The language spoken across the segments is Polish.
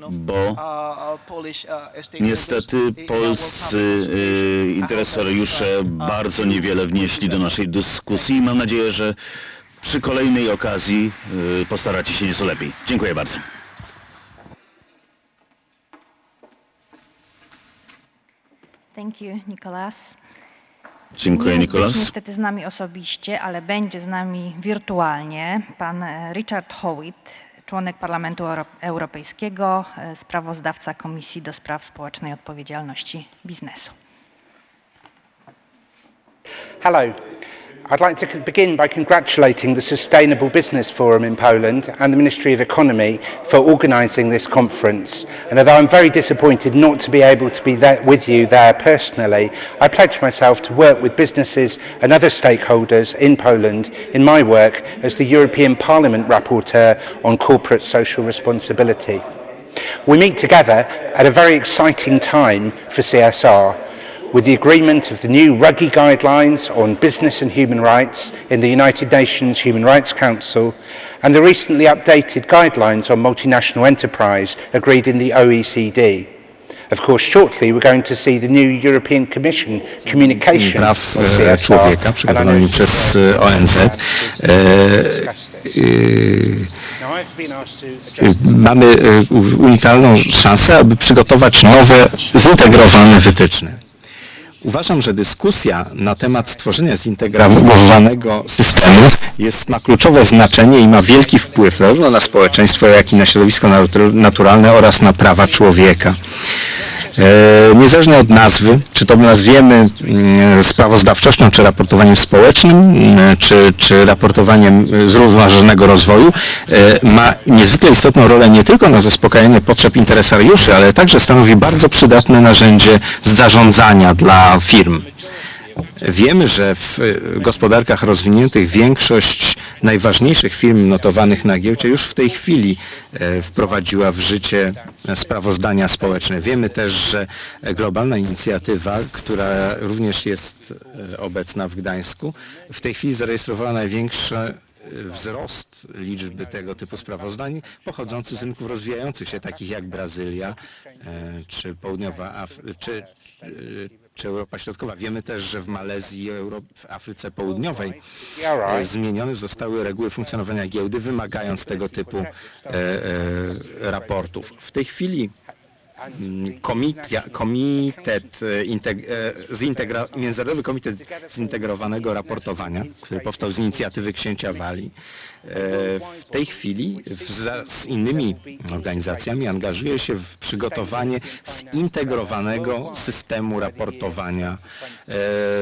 bo niestety polscy y, interesariusze bardzo niewiele wnieśli do naszej dyskusji i mam nadzieję, że przy kolejnej okazji y, postaracie się nieco lepiej. Dziękuję bardzo. Thank you, Nicolas. Dziękuję, Nikolas. niestety z nami osobiście, ale będzie z nami wirtualnie pan Richard Howitt, członek Parlamentu Euro- Europejskiego, e, sprawozdawca Komisji do Spraw Społecznej Odpowiedzialności Biznesu. Hello. I'd like to begin by congratulating the Sustainable Business Forum in Poland and the Ministry of Economy for organising this conference. And although I'm very disappointed not to be able to be there with you there personally, I pledge myself to work with businesses and other stakeholders in Poland in my work as the European Parliament Rapporteur on Corporate Social Responsibility. We meet together at a very exciting time for CSR with the agreement of the new Ruggie Guidelines on Business and Human Rights in the United Nations Human Rights Council and the recently updated guidelines on multinational enterprise agreed in the OECD. Of course, shortly we're going to see the new European Commission communication praw e, człowieka and I przygotowanymi know przez e, ONZ. E, Now, I've been asked to uh, address mamy e, u- unikalną szansę, aby przygotować nowe, zintegrowane wytyczne. Uważam, że dyskusja na temat stworzenia zintegrowanego systemu jest, ma kluczowe znaczenie i ma wielki wpływ zarówno na społeczeństwo, jak i na środowisko natu- naturalne oraz na prawa człowieka. E, Niezależnie od nazwy, czy to nazwiemy mm, sprawozdawczością, czy raportowaniem społecznym, mm, czy, czy raportowaniem e, zrównoważonego rozwoju, e, ma niezwykle istotną rolę nie tylko na zaspokajanie potrzeb interesariuszy, ale także stanowi bardzo przydatne narzędzie zarządzania dla firm. Wiemy, że w e, gospodarkach rozwiniętych większość najważniejszych firm notowanych na giełdzie już w tej chwili e, wprowadziła w życie sprawozdania społeczne. Wiemy też, że globalna inicjatywa, która również jest e, obecna w Gdańsku, w tej chwili zarejestrowała największy e, wzrost liczby tego typu sprawozdań pochodzący z rynków rozwijających się, takich jak Brazylia czy Południowa Af- czy, czy Europa Środkowa. Wiemy też, że w Malezji w Afryce Południowej e, zmienione zostały reguły funkcjonowania giełdy, wymagając tego typu e, e, raportów. W tej chwili mm, komitia, komitet e, integ, e, zintegra, Międzynarodowy Komitet Zintegrowanego Raportowania, który powstał z inicjatywy księcia Wali, w tej chwili z innymi organizacjami angażuje się w przygotowanie zintegrowanego systemu raportowania, e,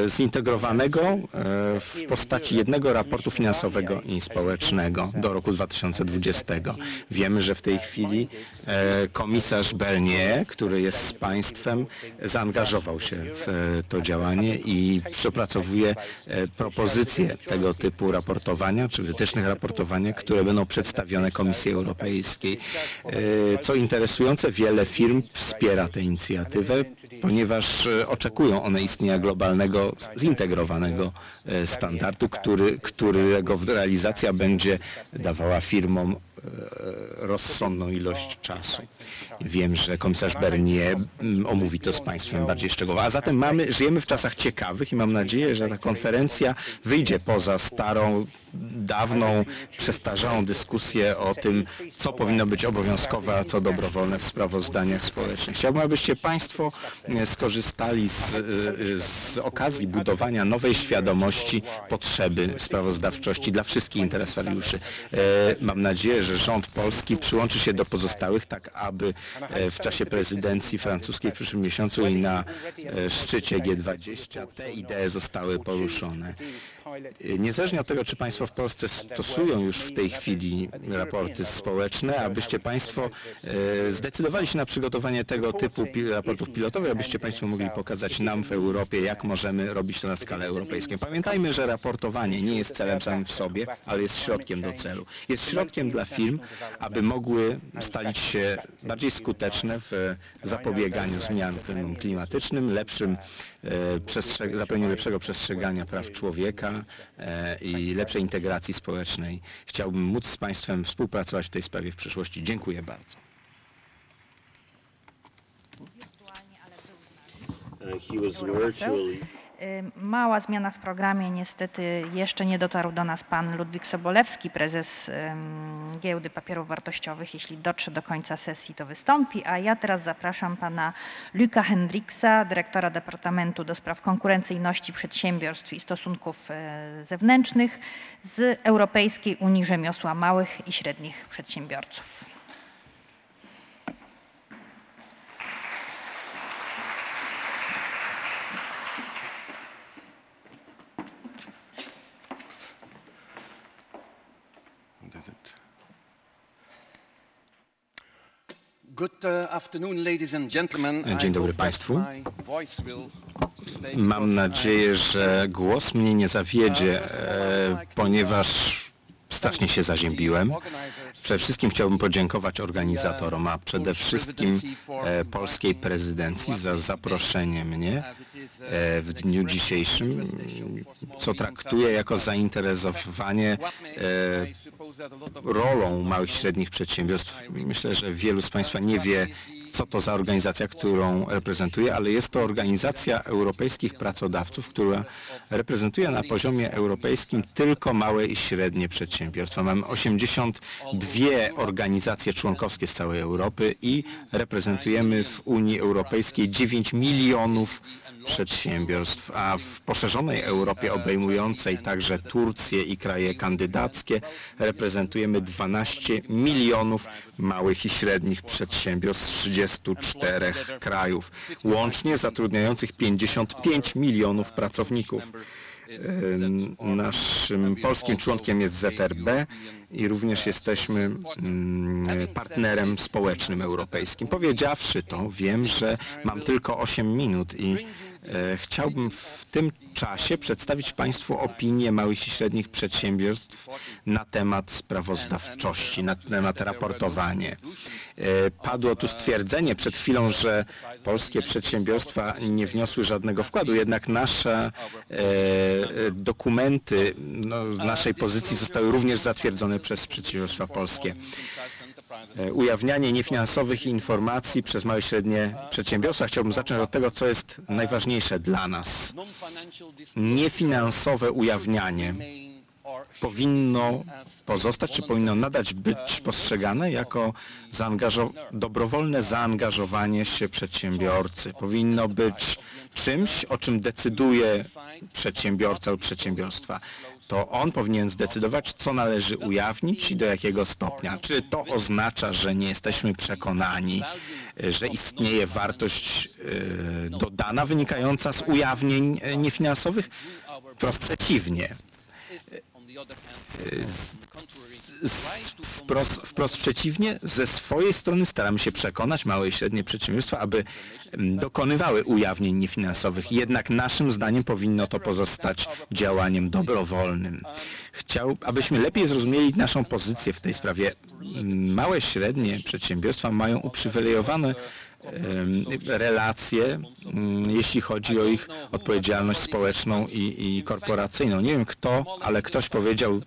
zintegrowanego e, w postaci jednego raportu finansowego i społecznego do roku 2020. Wiemy, że w tej chwili e, komisarz Bernier, który jest z państwem, zaangażował się w to działanie i przepracowuje propozycje tego typu raportowania, czy wytycznych raportowania, które będą przedstawione Komisji Europejskiej. E, Co interesujące, wiele firm wspiera tę inicjatywę, ponieważ e, oczekują one istnienia globalnego, zintegrowanego e, standardu, który, którego realizacja będzie dawała firmom rozsądną ilość czasu. Wiem, że komisarz Bernier omówi to z Państwem bardziej szczegółowo. A zatem mamy, żyjemy w czasach ciekawych i mam nadzieję, że ta konferencja wyjdzie poza starą, dawną, przestarzałą dyskusję o tym, co powinno być obowiązkowe, a co dobrowolne w sprawozdaniach społecznych. Chciałbym, abyście Państwo e, skorzystali z, e, z okazji budowania nowej świadomości potrzeby sprawozdawczości dla wszystkich interesariuszy. E, Mam nadzieję, że rząd polski przyłączy się do pozostałych, tak aby w czasie prezydencji francuskiej w przyszłym miesiącu i na szczycie G20 te idee zostały poruszone. E, Niezależnie od tego, czy Państwo w Polsce stosują już w tej chwili raporty społeczne, abyście Państwo e, zdecydowali się na przygotowanie tego typu raportów pilotowych, abyście Państwo mogli pokazać nam w Europie, jak możemy robić to na skalę europejską. Pamiętajmy, że raportowanie nie jest celem samym w sobie, ale jest środkiem do celu. Jest środkiem dla firm, aby mogły stalić się bardziej skuteczne w zapobieganiu zmianom klimatycznym, lepszym przestrze- zapewnieniu lepszego przestrzegania praw człowieka E, i lepszej integracji społecznej. Chciałbym móc z Państwem współpracować w tej sprawie w przyszłości. Dziękuję bardzo. He was virtually Mała zmiana w programie. Niestety jeszcze nie dotarł do nas pan Ludwik Sobolewski, prezes Giełdy Papierów Wartościowych. Jeśli dotrze do końca sesji, to wystąpi. A ja teraz zapraszam pana Luka Hendriksa, dyrektora Departamentu do Spraw Konkurencyjności Przedsiębiorstw i Stosunków e, Zewnętrznych z Europejskiej Unii Rzemiosła Małych i Średnich Przedsiębiorców. Dzień dobry państwu. Mam nadzieję, że głos mnie nie zawiedzie, e, ponieważ strasznie się zaziębiłem. Przede wszystkim chciałbym podziękować organizatorom, a przede wszystkim e, polskiej prezydencji za zaproszenie mnie e, w dniu dzisiejszym, co traktuję jako zainteresowanie rolą małych i średnich przedsiębiorstw. Myślę, że wielu z Państwa nie wie, co to za organizacja, którą reprezentuję, ale jest to organizacja europejskich pracodawców, która reprezentuje na poziomie europejskim tylko małe i średnie przedsiębiorstwa. Mamy 82 organizacje członkowskie z całej Europy i reprezentujemy w Unii Europejskiej 9 milionów przedsiębiorstw, a w poszerzonej Europie obejmującej także Turcję i kraje kandydackie reprezentujemy 12 milionów małych i średnich przedsiębiorstw z 34 krajów, łącznie zatrudniających 55 milionów pracowników. Ym, Naszym polskim członkiem jest ZRB i również jesteśmy partnerem społecznym europejskim. Powiedziawszy to, wiem, że mam tylko 8 minut i chciałbym w tym czasie przedstawić Państwu opinię małych i średnich przedsiębiorstw na temat sprawozdawczości, na temat raportowania. E, Padło tu stwierdzenie przed chwilą, że polskie przedsiębiorstwa nie wniosły żadnego wkładu, jednak nasze e, dokumenty no, naszej pozycji zostały również zatwierdzone przez przedsiębiorstwa polskie. E, Ujawnianie niefinansowych informacji przez małe i średnie przedsiębiorstwa. Chciałbym zacząć od tego, co jest najważniejsze dla nas. Niefinansowe ujawnianie powinno pozostać, czy powinno nadać być postrzegane jako zaangażo- dobrowolne zaangażowanie się przedsiębiorcy. Powinno być czymś, o czym decyduje przedsiębiorca lub przedsiębiorstwa. To on powinien zdecydować, co należy ujawnić i do jakiego stopnia. Czy to oznacza, że nie jesteśmy przekonani, że istnieje wartość e, dodana wynikająca z ujawnień e, niefinansowych? Wprost przeciwnie. Z- Wprost, wprost przeciwnie, ze swojej strony staramy się przekonać małe i średnie przedsiębiorstwa, aby mm, dokonywały ujawnień niefinansowych. Jednak naszym zdaniem powinno to pozostać działaniem dobrowolnym. Chciał, abyśmy lepiej zrozumieli naszą pozycję w tej sprawie. Małe i średnie przedsiębiorstwa mają uprzywilejowane relacje, mm, jeśli chodzi o ich odpowiedzialność społeczną i, i korporacyjną. Nie wiem kto, ale ktoś powiedział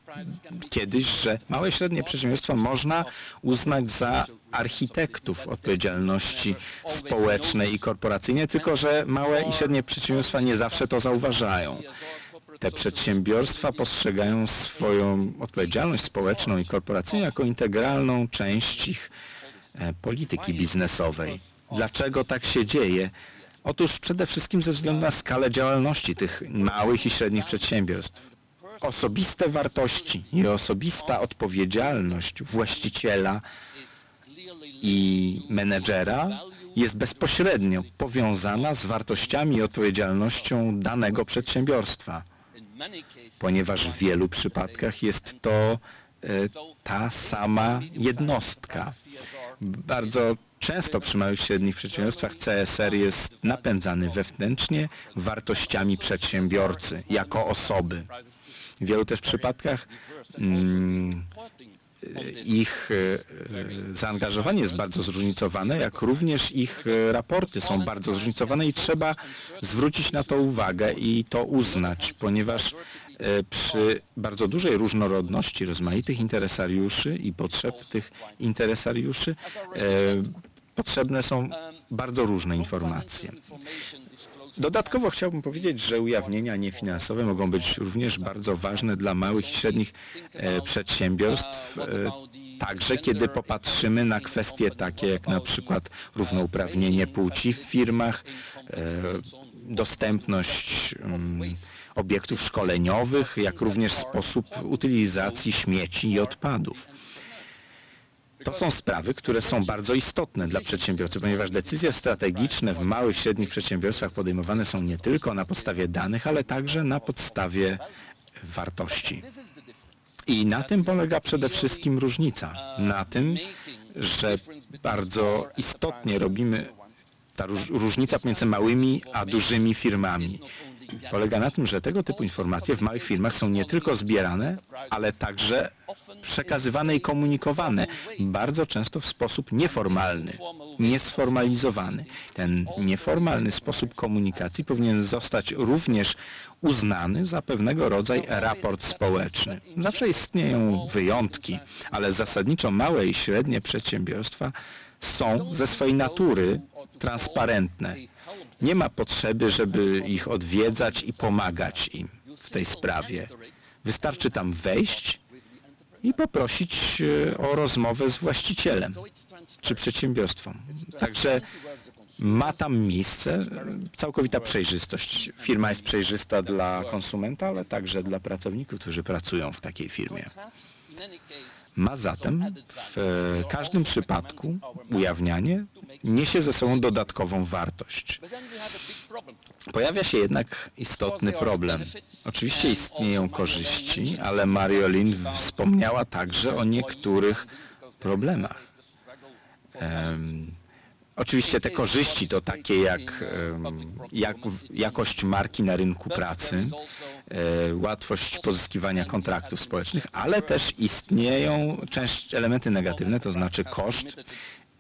kiedyś, że małe i średnie przedsiębiorstwa można uznać za architektów odpowiedzialności społecznej i korporacyjnej, tylko że małe i średnie przedsiębiorstwa nie zawsze to zauważają. Te przedsiębiorstwa postrzegają swoją odpowiedzialność społeczną i korporacyjną jako integralną część ich e, polityki biznesowej. Dlaczego tak się dzieje? Otóż przede wszystkim ze względu na skalę działalności tych małych i średnich przedsiębiorstw. Osobiste wartości i osobista odpowiedzialność właściciela i menedżera jest bezpośrednio powiązana z wartościami i odpowiedzialnością danego przedsiębiorstwa, ponieważ w wielu przypadkach jest to e, ta sama jednostka. Bardzo często przy małych i średnich przedsiębiorstwach CSR jest napędzany wewnętrznie wartościami przedsiębiorcy jako osoby. W wielu też przypadkach mm, ich e, zaangażowanie jest bardzo zróżnicowane, jak również ich e, raporty są bardzo zróżnicowane i trzeba zwrócić na to uwagę i to uznać, ponieważ przy bardzo dużej różnorodności rozmaitych interesariuszy i potrzeb tych interesariuszy e, potrzebne są bardzo różne informacje. Dodatkowo chciałbym powiedzieć, że ujawnienia niefinansowe mogą być również bardzo ważne dla małych i średnich e, przedsiębiorstw, e, także kiedy popatrzymy na kwestie takie jak na przykład równouprawnienie płci w firmach, e, dostępność mm, obiektów szkoleniowych, jak również sposób utylizacji śmieci i odpadów. To są sprawy, które są bardzo istotne dla przedsiębiorcy, ponieważ decyzje strategiczne w małych i średnich przedsiębiorstwach podejmowane są nie tylko na podstawie danych, ale także na podstawie wartości. I na tym polega przede wszystkim różnica. Na tym, że bardzo istotnie robimy ta róż, różnica pomiędzy małymi a dużymi firmami. Polega na tym, że tego typu informacje w małych firmach są nie tylko zbierane, ale także przekazywane i komunikowane, bardzo często w sposób nieformalny, niesformalizowany. Ten nieformalny sposób komunikacji powinien zostać również uznany za pewnego rodzaju raport społeczny. Zawsze istnieją wyjątki, ale zasadniczo małe i średnie przedsiębiorstwa są ze swojej natury transparentne. Nie ma potrzeby, żeby ich odwiedzać i pomagać im w tej sprawie. Wystarczy tam wejść i poprosić e, o rozmowę z właścicielem czy przedsiębiorstwem. Także ma tam miejsce całkowita przejrzystość. Firma jest przejrzysta dla konsumenta, ale także dla pracowników, którzy pracują w takiej firmie. Ma zatem w e, każdym przypadku ujawnianie niesie ze sobą dodatkową wartość. Pojawia się jednak istotny problem. Oczywiście istnieją korzyści, ale Mariolin wspomniała także o niektórych problemach. Em, Oczywiście te korzyści to takie jak, jak jakość marki na rynku pracy, e, łatwość pozyskiwania kontraktów społecznych, ale też istnieją część elementy negatywne, to znaczy koszt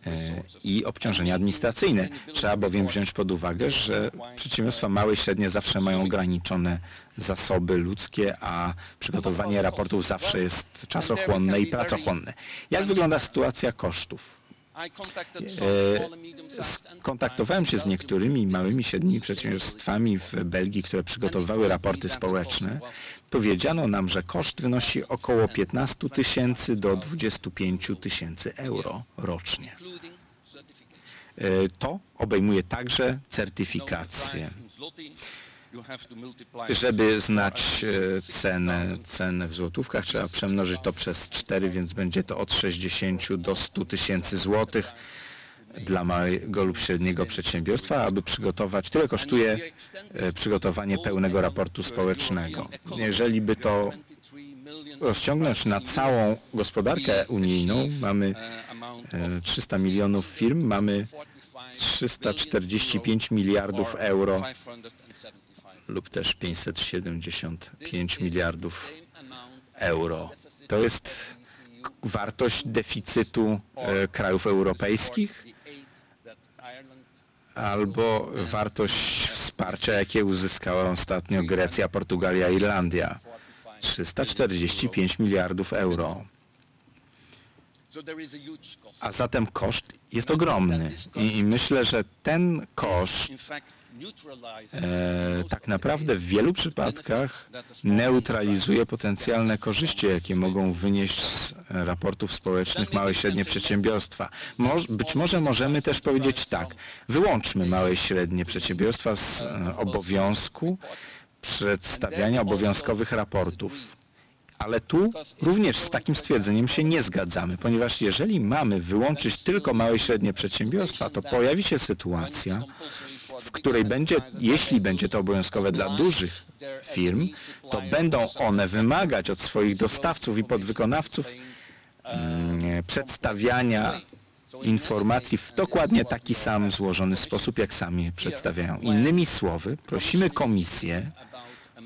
e, i obciążenia administracyjne. Trzeba bowiem wziąć pod uwagę, że przedsiębiorstwa małe i średnie zawsze mają ograniczone zasoby ludzkie, a przygotowywanie raportów zawsze jest czasochłonne i pracochłonne. Jak wygląda sytuacja kosztów? Kontaktowałem się z niektórymi małymi, średnimi przedsiębiorstwami w Belgii, które przygotowywały raporty społeczne. Powiedziano nam, że koszt wynosi około 15 tysięcy do 25 tysięcy euro rocznie. E, To obejmuje także certyfikację. Żeby znać e, cenę, cenę w złotówkach, trzeba przemnożyć to przez 4, więc będzie to od 60 do 100 tysięcy złotych dla małego lub średniego przedsiębiorstwa, aby przygotować, tyle kosztuje e, przygotowanie pełnego raportu społecznego. Jeżeli by to rozciągnąć na całą gospodarkę unijną, mamy e, 300 milionów firm, mamy 345 miliardów euro lub też 575 miliardów euro. To jest wartość deficytu e, krajów europejskich albo wartość wsparcia, jakie uzyskała ostatnio Grecja, Portugalia, Irlandia. 345 miliardów euro. A zatem koszt jest ogromny. I, i myślę, że ten koszt e, tak naprawdę w wielu przypadkach neutralizuje potencjalne korzyści, jakie mogą wynieść z raportów społecznych małe i średnie przedsiębiorstwa. Być może możemy też powiedzieć tak, wyłączmy małe i średnie przedsiębiorstwa z e, obowiązku przedstawiania obowiązkowych raportów. Ale tu również z takim stwierdzeniem się nie zgadzamy, ponieważ jeżeli mamy wyłączyć tylko małe i średnie przedsiębiorstwa, to pojawi się sytuacja, w której będzie, jeśli będzie to obowiązkowe dla dużych firm, to będą one wymagać od swoich dostawców i podwykonawców mm, przedstawiania informacji w dokładnie taki sam złożony sposób, jak sami je przedstawiają. Innymi słowy, prosimy komisję,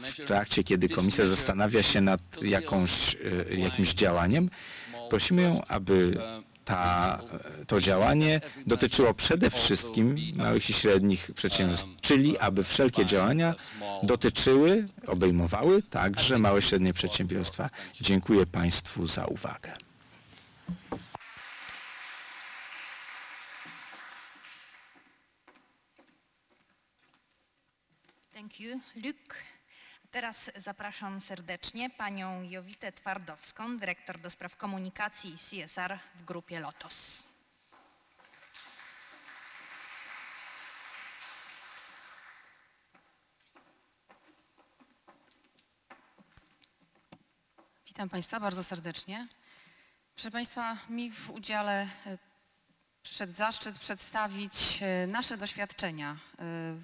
w trakcie, kiedy komisja zastanawia się nad jakąś, e, jakimś działaniem, prosimy ją, aby ta, to działanie dotyczyło przede wszystkim małych i średnich przedsiębiorstw, czyli aby wszelkie działania dotyczyły, obejmowały także małe i średnie przedsiębiorstwa. Dziękuję Państwu za uwagę. Thank you, Luke. Teraz zapraszam serdecznie panią Jowitę Twardowską, dyrektor do spraw komunikacji CSR w grupie LOTOS. Witam Państwa bardzo serdecznie. Proszę Państwa, mi w udziale e, przyszedł zaszczyt przedstawić e, nasze doświadczenia e,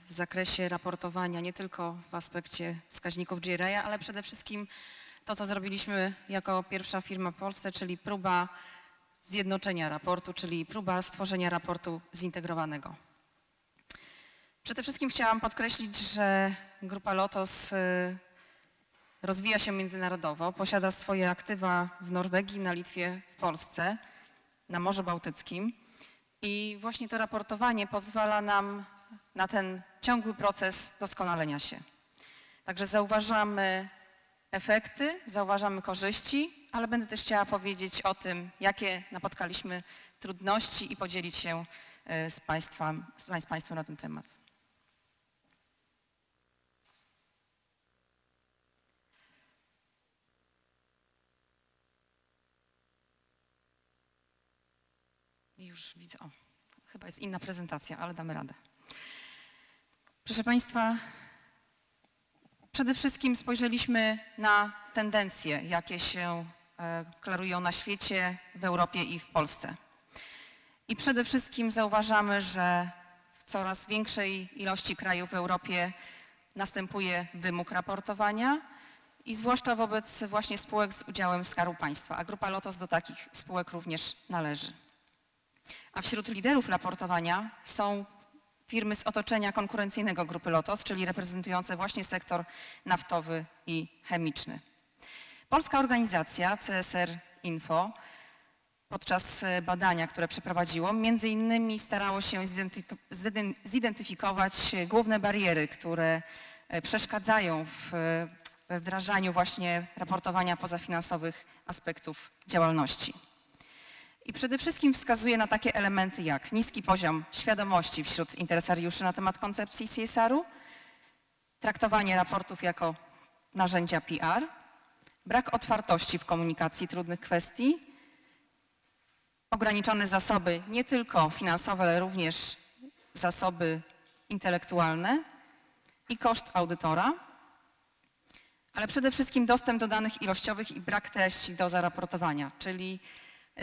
w zakresie raportowania, nie tylko w aspekcie wskaźników GRA, ale przede wszystkim to, co zrobiliśmy jako pierwsza firma w Polsce, czyli próba zjednoczenia raportu, czyli próba stworzenia raportu zintegrowanego. Przede wszystkim chciałam podkreślić, że Grupa Lotos y, rozwija się międzynarodowo, posiada swoje aktywa w Norwegii, na Litwie, w Polsce, na Morzu Bałtyckim i właśnie to raportowanie pozwala nam na ten ciągły proces doskonalenia się. Także zauważamy efekty, zauważamy korzyści, ale będę też chciała powiedzieć o tym, jakie napotkaliśmy trudności i podzielić się y, z Państwem, z Państwem na ten temat. I Już widzę, o, chyba jest inna prezentacja, ale damy radę. Proszę Państwa, przede wszystkim spojrzeliśmy na tendencje, jakie się e, klarują na świecie, w Europie i w Polsce. I przede wszystkim zauważamy, że w coraz większej ilości krajów w Europie następuje wymóg raportowania i zwłaszcza wobec właśnie spółek z udziałem Skarbu Państwa, a Grupa Lotos do takich spółek również należy. A wśród liderów raportowania są firmy z otoczenia konkurencyjnego Grupy Lotos, czyli reprezentujące właśnie sektor naftowy i chemiczny. Polska organizacja CSR Info podczas e, badania, które przeprowadziło, między innymi starało się zidentyfik- ziden- zidentyfikować e, główne bariery, które e, przeszkadzają w, we wdrażaniu właśnie raportowania pozafinansowych aspektów działalności. I przede wszystkim wskazuje na takie elementy jak niski poziom świadomości wśród interesariuszy na temat koncepcji CSR-u, traktowanie raportów jako narzędzia PR, brak otwartości w komunikacji trudnych kwestii, ograniczone zasoby nie tylko finansowe, ale również zasoby intelektualne i koszt audytora, ale przede wszystkim dostęp do danych ilościowych i brak treści do zaraportowania, czyli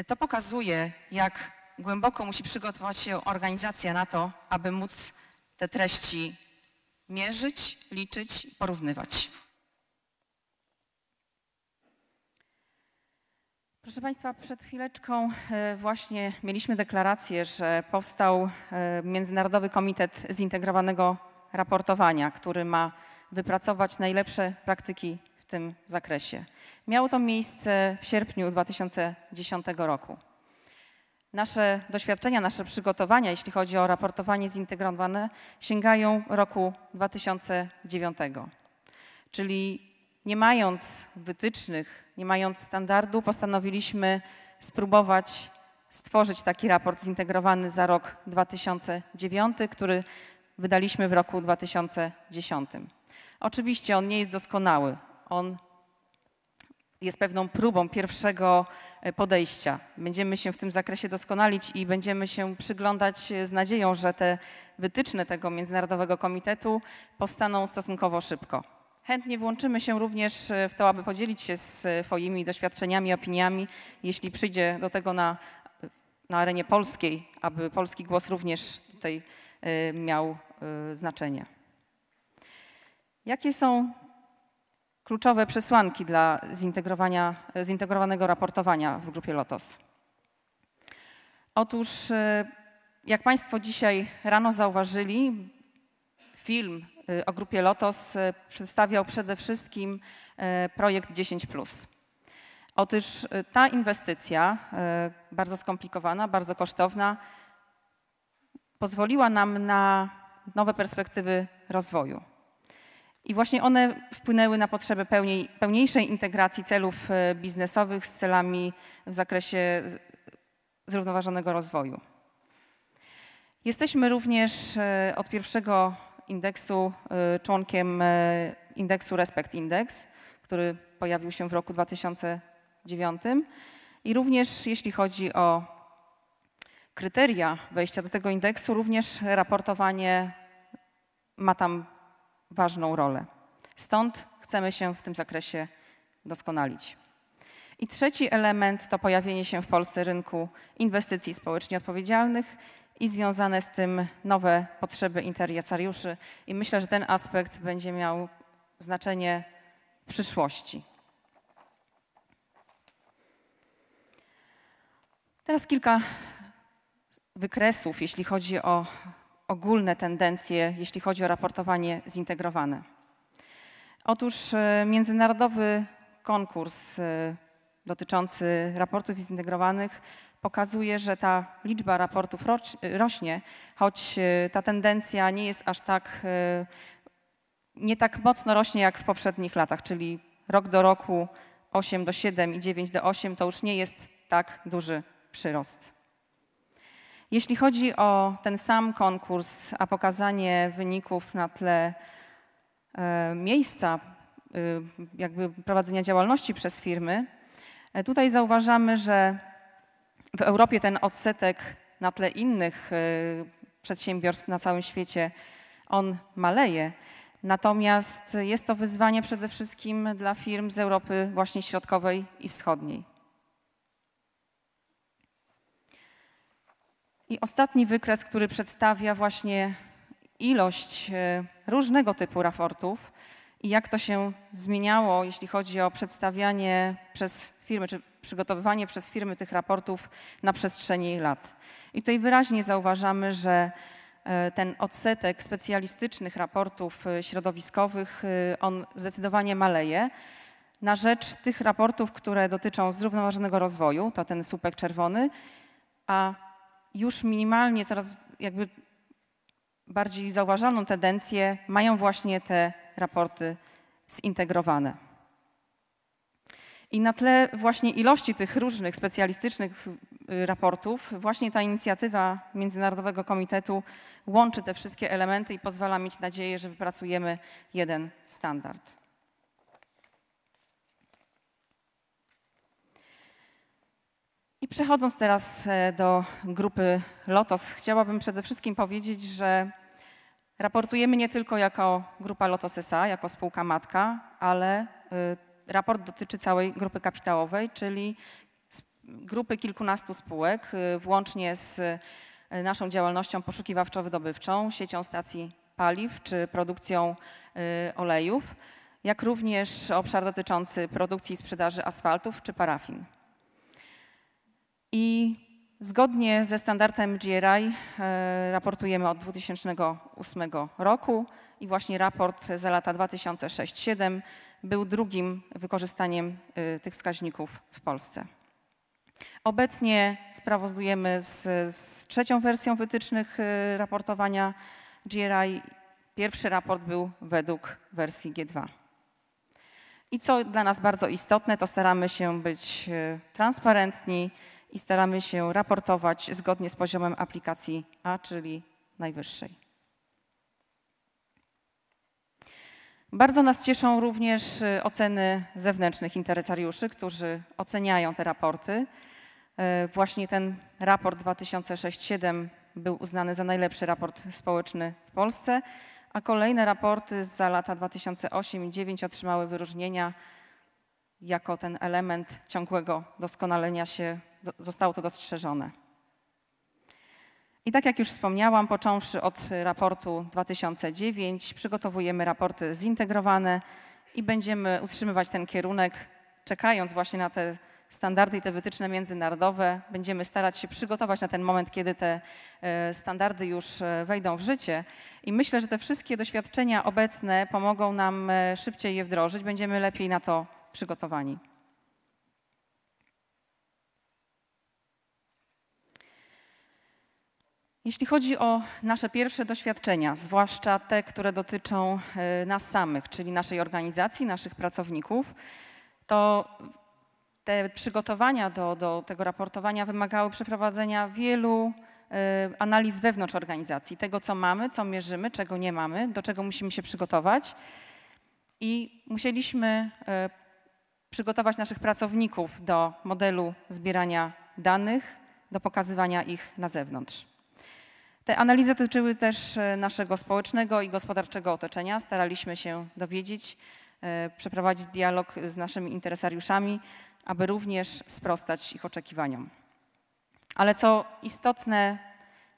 to pokazuje, jak głęboko musi przygotować się organizacja na to, aby móc te treści mierzyć, liczyć i porównywać. Proszę Państwa, przed chwileczką e, właśnie mieliśmy deklarację, że powstał e, Międzynarodowy Komitet Zintegrowanego Raportowania, który ma wypracować najlepsze praktyki w tym zakresie. Miało to miejsce w sierpniu 2010 roku. Nasze doświadczenia, nasze przygotowania, jeśli chodzi o raportowanie zintegrowane, sięgają roku 2009. Czyli nie mając wytycznych, nie mając standardu, postanowiliśmy spróbować stworzyć taki raport zintegrowany za rok 2009, który wydaliśmy w roku 2010. Oczywiście on nie jest doskonały. On jest pewną próbą pierwszego e, podejścia. Będziemy się w tym zakresie doskonalić i będziemy się przyglądać e, z nadzieją, że te wytyczne tego Międzynarodowego Komitetu powstaną stosunkowo szybko. Chętnie włączymy się również e, w to, aby podzielić się swoimi doświadczeniami, opiniami, jeśli przyjdzie do tego na, na arenie polskiej, aby polski głos również tutaj miał znaczenie. Jakie są kluczowe przesłanki dla zintegrowanego raportowania w grupie LOTOS? Otóż, e, jak Państwo dzisiaj rano zauważyli, film e, o grupie LOTOS e, przedstawiał przede wszystkim projekt 10. Otóż ta inwestycja, bardzo skomplikowana, bardzo kosztowna, pozwoliła nam na nowe perspektywy rozwoju. I właśnie one wpłynęły na potrzebę pełniej, pełniejszej integracji celów e, biznesowych z celami w zakresie zrównoważonego rozwoju. Jesteśmy również e, od 1 indeksu, y, członkiem indeksu Respect Index, który pojawił się w roku 2009. I również jeśli chodzi o kryteria wejścia do tego indeksu, również raportowanie ma tam ważną rolę. Stąd chcemy się w tym zakresie doskonalić. I trzeci element to pojawienie się w Polsce rynku inwestycji społecznie odpowiedzialnych i związane z tym nowe potrzeby interesariuszy. I myślę, że ten aspekt będzie miał znaczenie w przyszłości. Teraz kilka wykresów, jeśli chodzi o ogólne tendencje, jeśli chodzi o raportowanie zintegrowane. Otóż e, międzynarodowy konkurs e, dotyczący raportów zintegrowanych pokazuje, że ta liczba raportów roś- rośnie, choć e, ta tendencja nie jest aż tak, e, nie tak mocno rośnie jak w poprzednich latach, czyli rok do roku 8 do 7 i 9 do 8 to już nie jest tak duży przyrost. Jeśli chodzi o ten sam konkurs, a pokazanie wyników na tle e, miejsca e, jakby prowadzenia działalności przez firmy, e, tutaj zauważamy, że w Europie ten odsetek na tle innych przedsiębiorstw na całym świecie, on maleje. Natomiast jest to wyzwanie przede wszystkim dla firm z Europy właśnie środkowej i wschodniej. I ostatni wykres, który przedstawia właśnie ilość e, różnego typu raportów i jak to się zmieniało, jeśli chodzi o przedstawianie przez firmy, czy przygotowywanie przez firmy tych raportów na przestrzeni lat. I tutaj wyraźnie zauważamy, że e, ten odsetek specjalistycznych raportów e, środowiskowych, on zdecydowanie maleje na rzecz tych raportów, które dotyczą zrównoważonego rozwoju, to ten słupek czerwony, a już minimalnie coraz jakby bardziej zauważalną tendencję mają właśnie te raporty zintegrowane. I na tle właśnie ilości tych różnych specjalistycznych y, raportów, właśnie ta inicjatywa Międzynarodowego Komitetu łączy te wszystkie elementy i pozwala mieć nadzieję, że wypracujemy jeden standard. I przechodząc teraz e, do grupy LOTOS, chciałabym przede wszystkim powiedzieć, że raportujemy nie tylko jako grupa LOTOS SA, jako spółka matka, ale y, raport dotyczy całej grupy kapitałowej, czyli grupy kilkunastu spółek, y, włącznie z y, naszą działalnością poszukiwawczo-wydobywczą, siecią stacji paliw czy produkcją olejów, jak również obszar dotyczący produkcji i sprzedaży asfaltów czy parafin. I zgodnie ze standardem GRI e, raportujemy od 2008 roku i właśnie raport za lata 2006-2007 był drugim wykorzystaniem e, tych wskaźników w Polsce. Obecnie sprawozdujemy z, z trzecią wersją wytycznych e, raportowania GRI. Pierwszy raport był według wersji G2. I co dla nas bardzo istotne, to staramy się być transparentni i staramy się raportować zgodnie z poziomem aplikacji A, czyli najwyższej. Bardzo nas cieszą również e, oceny zewnętrznych interesariuszy, którzy oceniają te raporty. E, Właśnie ten raport 2006-2007 był uznany za najlepszy raport społeczny w Polsce, a kolejne raporty za lata 2008 i 2009 otrzymały wyróżnienia jako ten element ciągłego doskonalenia się, zostało to dostrzeżone. I tak jak już wspomniałam, począwszy od raportu 2009, przygotowujemy raporty zintegrowane i będziemy utrzymywać ten kierunek, czekając właśnie na te standardy i te wytyczne międzynarodowe. Będziemy starać się przygotować na ten moment, kiedy te e, standardy już e, wejdą w życie. I myślę, że te wszystkie doświadczenia obecne pomogą nam e, szybciej je wdrożyć. Będziemy lepiej na to przygotowani. Jeśli chodzi o nasze pierwsze doświadczenia, zwłaszcza te, które dotyczą e, nas samych, czyli naszej organizacji, naszych pracowników, to te przygotowania do, do tego raportowania wymagały przeprowadzenia wielu analiz wewnątrz organizacji, tego co mamy, co mierzymy, czego nie mamy, do czego musimy się przygotować. I musieliśmy e, przygotować naszych pracowników do modelu zbierania danych, do pokazywania ich na zewnątrz. Te analizy dotyczyły też e, naszego społecznego i gospodarczego otoczenia. Staraliśmy się dowiedzieć, e, przeprowadzić dialog z naszymi interesariuszami, aby również sprostać ich oczekiwaniom. Ale co istotne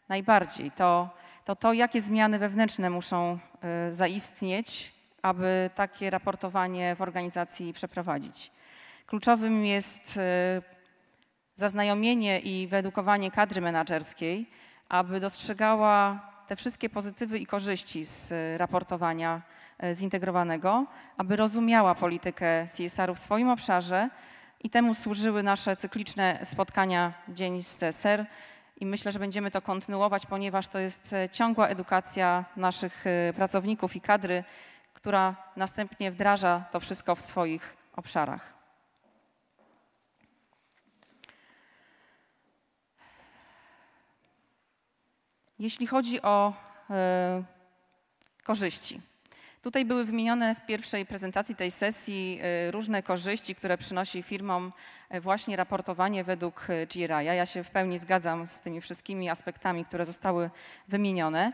najbardziej, to to, to jakie zmiany wewnętrzne muszą e, zaistnieć, aby takie raportowanie w organizacji przeprowadzić. Kluczowym jest zaznajomienie i wyedukowanie kadry menedżerskiej, aby dostrzegała te wszystkie pozytywy i korzyści z e, raportowania e, zintegrowanego, aby rozumiała politykę CSR-u w swoim obszarze i temu służyły nasze cykliczne spotkania Dzień z CSR i myślę, że będziemy to kontynuować, ponieważ to jest e, ciągła edukacja naszych pracowników i kadry, która następnie wdraża to wszystko w swoich obszarach. Jeśli chodzi o e, korzyści. Tutaj były wymienione w pierwszej prezentacji tej sesji e, różne korzyści, które przynosi firmom e, właśnie raportowanie według GRI. Ja się w pełni zgadzam z tymi wszystkimi aspektami, które zostały wymienione.